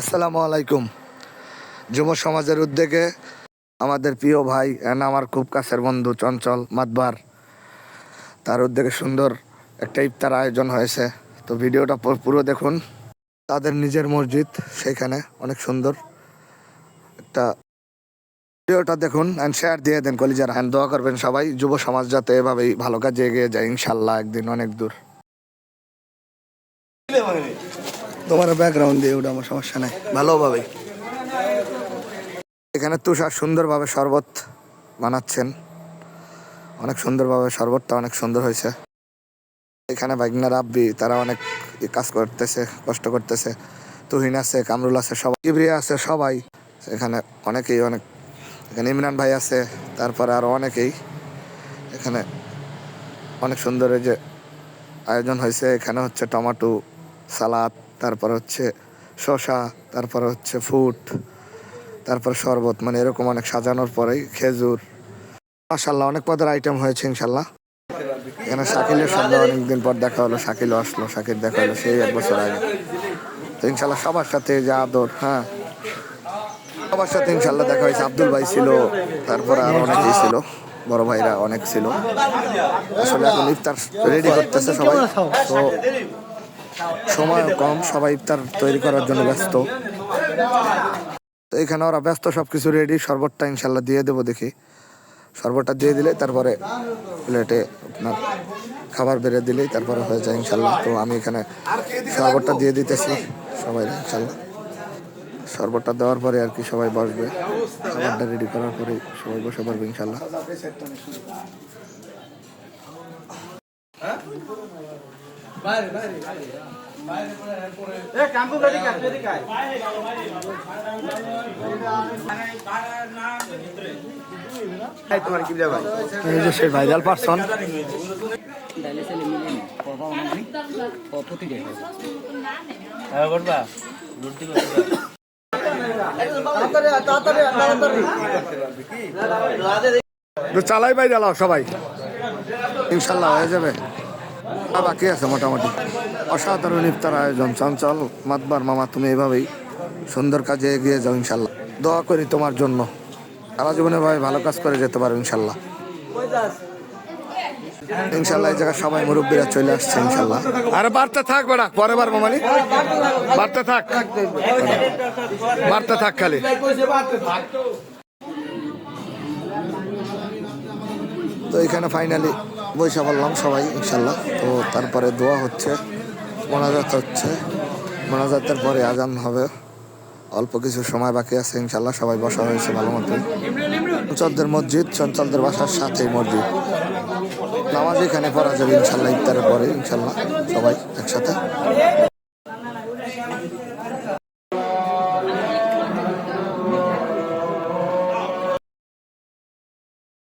আসসালামু আলাইকুম। যুব সমাজের উদ্যোগে আমাদের প্রিয় ভাই and আমার খুব কাছের বন্ধু চঞ্চল মাতবার, তার উদ্যোগে সুন্দর একটা ইফতার আয়োজন হয়েছে। তো ভিডিওটা পুরো দেখুন। তাদের নিজের মসজিদ সেখানে, অনেক সুন্দর। একটা ভিডিওটা দেখুন অ্যান্ড শেয়ার দিয়ে দেন কলিজার হ্যান্ড দোয়া করবেন সবাই, যুব সমাজ যাতে এভাবেই ভালো কাজে এগিয়ে যায় ইনশাল্লাহ একদিন অনেক দূর। তোমার ব্যাকগ্রাউন্ড দিয়ে ওটা আমার সমস্যা নাই। ভালোভাবে এখানে তুষার সুন্দরভাবে শরবত বানাচ্ছেন। অনেক সুন্দরভাবে শরবতটা অনেক সুন্দর হয়েছে। এখানে বাইকনা রাব্বি তারা অনেক কাজ করতেছে, কষ্ট করতেছে। তুহিন আছে, কামরুল আছে, সবাই। ইব্রিয়া আছে, সবাই। এখানে অনেকেই অনেক, এখানে ইমরান ভাই আছে, তারপরে আরও অনেকেই। এখানে অনেক সুন্দর যে আয়োজন হয়েছে। এখানে হচ্ছে টমাটো, সালাদ তারপর হচ্ছে শসা, তারপর হচ্ছে ফুট, তারপর শরবত মানে এরকম অনেক সাজানোর পরেই খেজুর। মাসাল্লাহ অনেক পদের আইটেম হয়েছে ইনশাল্লাহ এখানে শাকিলের সঙ্গে অনেকদিন পর দেখা হলো শাকিলও আসলো, শাকিল দেখা হলো, সেই এক বছর আগে। তো ইনশাল্লাহ সবার সাথে যা আদর হ্যাঁ। সবার সাথে ইনশাল্লাহ দেখা হয়েছে, আব্দুল ভাই ছিল, তারপরে আরও অনেকেই ছিল, বড় ভাইরা অনেক ছিল। আসলে এখন ইফতার রেডি করতেছে সবাই। তো সময় কম, সবাই ইফতার তৈরি করার জন্য ব্যস্ত। তো এখানে ওরা ব্যস্ত, সবকিছু রেডি শরবতটা ইনশাল্লাহ দিয়ে দেবো দেখি। শরবতটা দিয়ে দিলে তারপরে প্লেটে আপনার খাবার বেড়ে দিলেই তারপরে হয়ে যায় ইনশাল্লাহ। তো আমি এখানে শরবতটা দিয়ে দিতেছি সবাই ইনশাল্লাহ। শরবতটা দেওয়ার পরে আর কি সবাই বসবে। খাবারটা রেডি করার পরে সবাই বসে পড়বে ইনশাল্লাহ। ভাইরাল পার্সন অনেক প্রতি দেখে হ্যাঁ করবা। রুটি করবা তো চালাই সবাই। ইনশাল্লাহ হয়ে যাবে। বাকি আছে মোটামুটি। অসাধারণ ইফতার আয়োজন চঞ্চল মাতবার মামা তুমি এভাবেই সুন্দর কাজে এগিয়ে যাও ইনশাল্লাহ। দোয়া করি তোমার জন্য। সারা জীবনে ভাই ভালো কাজ করে যেতে পারো ইনশাল্লাহ। ইনশাল্লাহ এই জায়গায় সবাই মুরব্বীরা চলে আসছে ইনশাল্লাহ। আরে বাড়তে থাক বেড়া পরে বার মামালি। বাড়তে থাক। বাড়তে থাক খালি। তো এখানে ফাইনালি বৈশা বললাম সবাই, ইনশাল্লাহ। তো তারপরে দোয়া হচ্ছে, মোনাজাত হচ্ছে। মোনাজাতের পরে আজান হবে। অল্প কিছু সময় বাকি আছে, ইনশাল্লাহ সবাই বসা হয়েছে ভালো মতো চঞ্চলদের মসজিদ চঞ্চলদের বাসার সাথেই মসজিদ। নামাজ এখানে পড়া যাবে, ইনশাল্লাহ, ইফতারের পরে, ইনশাল্লাহ, সবাই একসাথে।